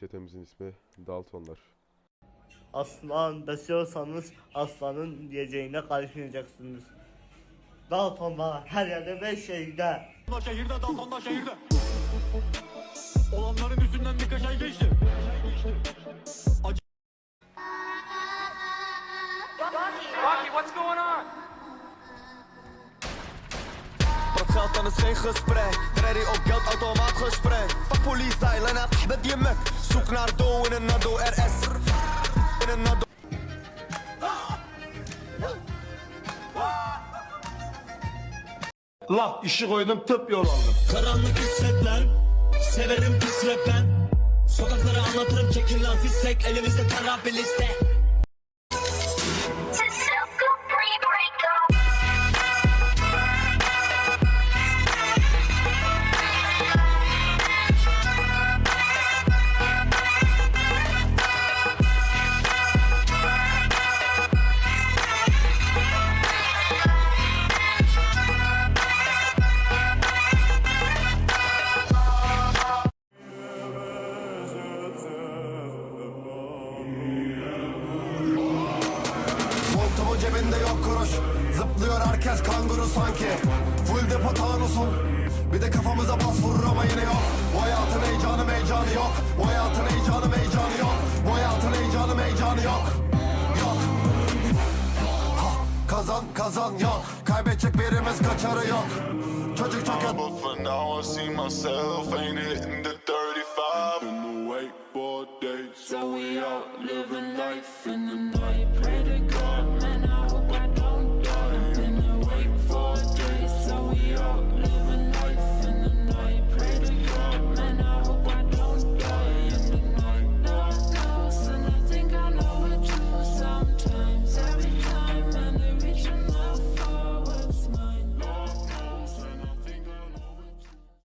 Çetemizin ismi Daltonlar. Aslan besliyorsanız aslanın diyeceğine karışmayacaksınız. Daltonlar her yerde ve. Daltonlar şehirde, Daltonlar şehirde. Geld dan is geen gesprek. Die op geldautomaat gesprek. Fuck politie, Lennart Ahmed yemek Zoek naar dough in een Nado RS In een Nado Laf işi koydum tıp yol aldım. Karanlık hissetler Severim pis rap ben Sokaklara anlatırım çekin lan fissek Elimizde taraf liste Cebinde yok kuruş. Zıplıyor herkes kanguru sanki. Full depo tanusun Bir de kafamıza bas vurur ama yine yok. Bu hayatın heyecanı meycanı yok. Bu hayatın heyecanı meycanı yok. Bu hayatın heyecanı meycanı yok. Yok. Ha, Kazan kazan yok. Kaybedecek birimiz kaçarı yok. Çocuk çok yat So we out living life in the